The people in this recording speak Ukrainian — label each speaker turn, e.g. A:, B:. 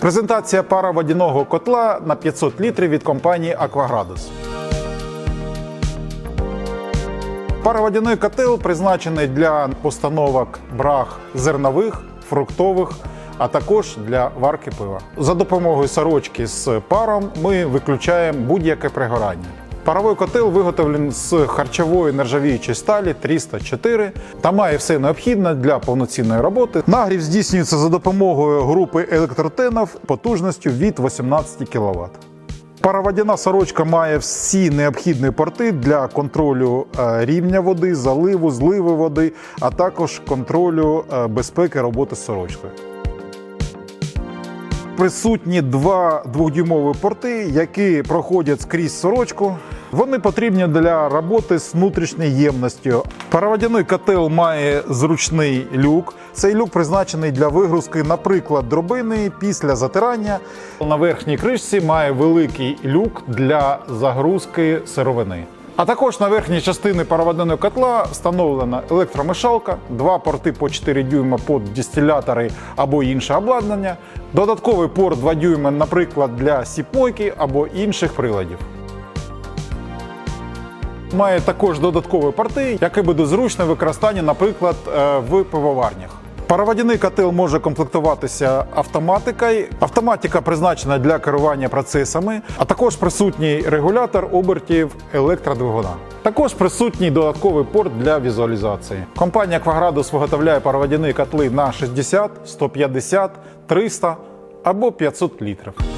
A: Презентація пара водяного котла на 500 літрів від компанії Акваградус. Пароводяний котел призначений для постановок брах зернових, фруктових, а також для варки пива. За допомогою сорочки з паром ми виключаємо будь-яке пригорання. Паровий котел виготовлений з харчової нержавіючої сталі 304 та має все необхідне для повноцінної роботи. Нагрів здійснюється за допомогою групи електротенів потужністю від 18 кВт. Пароводяна сорочка має всі необхідні порти для контролю е, рівня води, заливу, зливи води, а також контролю е, безпеки роботи сорочкою. Присутні два двохдюймові порти, які проходять скрізь сорочку. Вони потрібні для роботи з внутрішньою ємністю. Пароводяний котел має зручний люк. Цей люк призначений для вигрузки, наприклад, дробини після затирання. На верхній кришці має великий люк для загрузки сировини. А також на верхній частині пароводяного котла встановлена електромешалка, два порти по 4 дюйма під дистилятори або інше обладнання, додатковий порт 2 дюйма, наприклад, для сіпмойки або інших приладів. Має також додаткові порти, які буде зручно використання, наприклад, е, в пивоварнях. Пароводяний котел може комплектуватися автоматикою. Автоматика призначена для керування процесами, а також присутній регулятор обертів електродвигуна. Також присутній додатковий порт для візуалізації. Компанія Кваградус виготовляє пароводяні котли на 60, 150, 300 або 500 літрів.